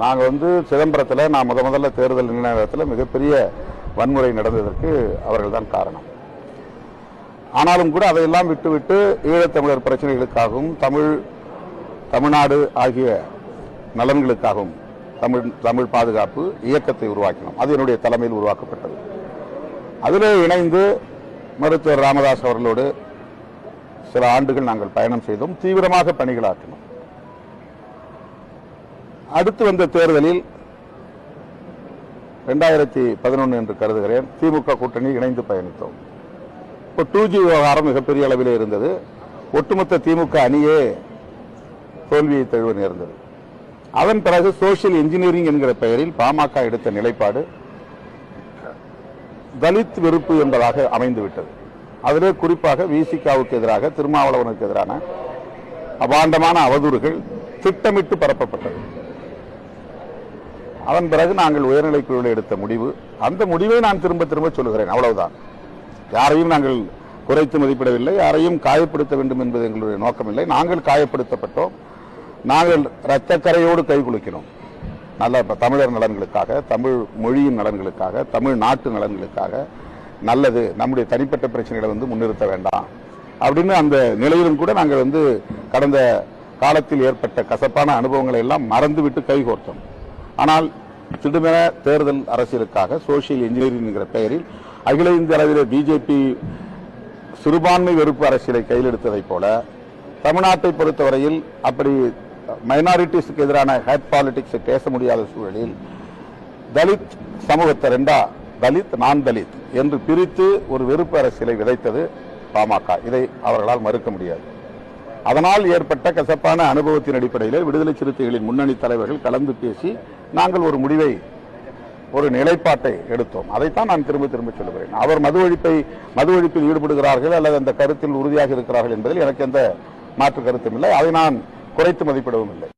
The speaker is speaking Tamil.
நாங்கள் வந்து சிதம்பரத்தில் நான் முத முதல்ல தேர்தல் நின்ற நேரத்தில் மிகப்பெரிய வன்முறை நடந்ததற்கு அவர்கள் தான் காரணம். ஆனாலும் கூட அதையெல்லாம் விட்டுவிட்டு ஈழத்தமிழர் பிரச்சனைகளுக்காகவும் தமிழ் தமிழ்நாடு ஆகிய நலன்களுக்காகவும் தமிழ் தமிழ் பாதுகாப்பு இயக்கத்தை உருவாக்கினோம். அது என்னுடைய தலைமையில் உருவாக்கப்பட்டது. அதில் இணைந்து மருத்துவர் ராமதாஸ் அவர்களோடு சில ஆண்டுகள் நாங்கள் பயணம் செய்தோம். தீவிரமாக பணிகளாற்றினோம் அடுத்து வந்த தேர்தலில் ரெண்டாயிரத்தி பதினொன்று என்று கருதுகிறேன். திமுக கூட்டணி இணைந்து பயணித்தோம். இப்போ டூ ஜி விவகாரம் மிகப்பெரிய அளவில் இருந்தது. ஒட்டுமொத்த திமுக அணியே தோல்வியை தழுவ நேர்ந்தது. அதன் பிறகு சோசியல் இன்ஜினியரிங் என்கிற பெயரில் பாமக எடுத்த நிலைப்பாடு தலித் வெறுப்பு என்பதாக அமைந்துவிட்டது. அதிலே குறிப்பாக விசிகாவுக்கு எதிராக திருமாவளவனுக்கு எதிரான அபாண்டமான அவதூறுகள் திட்டமிட்டு பரப்பப்பட்டது. அதன் பிறகு நாங்கள் உயர்நிலைக் குழுவில் எடுத்த முடிவு. அந்த முடிவை நான் திரும்ப திரும்ப சொல்லுகிறேன். அவ்வளவுதான். யாரையும் நாங்கள் குறைத்து மதிப்பிடவில்லை. யாரையும் காயப்படுத்த வேண்டும் என்பது எங்களுடைய நோக்கமில்லை. நாங்கள் காயப்படுத்தப்பட்டோம். நாங்கள் இரத்தக்கரையோடு கை குலுக்கினோம். நல்ல தமிழர் நலன்களுக்காக தமிழ் மொழியின் நலன்களுக்காக தமிழ் நாட்டு நலன்களுக்காக நல்லது நம்முடைய தனிப்பட்ட பிரச்சனைகளை வந்து முன்னிறுத்த வேண்டாம் அப்படின்னு அந்த நிலையிலும் கூட நாங்கள் வந்து கடந்த காலத்தில் ஏற்பட்ட கசப்பான அனுபவங்களை எல்லாம் மறந்துவிட்டு கைகோர்த்தோம் ஆனால் திடுமென தேர்தல் அரசியலுக்காக சோசியல் இன்ஜினியரிங் என்கிற பெயரில் அகில இந்திய அளவிலே பிஜேபி சிறுபான்மை வெறுப்பு அரசியலை கையில் எடுத்ததைப் போல தமிழ்நாட்டை பொறுத்தவரையில் அப்படி மைனாரிட்டிஸுக்கு எதிரான ஹேட் பாலிடிக்ஸ் பேச முடியாத சூழலில் தலித் சமூகத்தை ரெண்டா தலித் நான் தலித் என்று பிரித்து ஒரு வெறுப்பு அரசியலை விதைத்தது பாமக இதை அவர்களால் மறுக்க முடியாது. அதனால் ஏற்பட்ட கசப்பான அனுபவத்தின் அடிப்படையில் விடுதலை சிறுத்தைகளின் முன்னணி தலைவர்கள் கலந்து பேசி நாங்கள் ஒரு முடிவை ஒரு நிலைப்பாட்டை எடுத்தோம். அதைத்தான் நான் திரும்ப திரும்ப சொல்லுகிறேன். அவர் மது ஒழிப்பை மது ஒழிப்பில் ஈடுபடுகிறார்கள் அல்லது அந்த கருத்தில் உறுதியாக இருக்கிறார்கள் என்பதில் எனக்கு எந்த மாற்று கருத்தும் இல்லை. அதை நான் குறைத்து மதிப்பிடவும் இல்லை.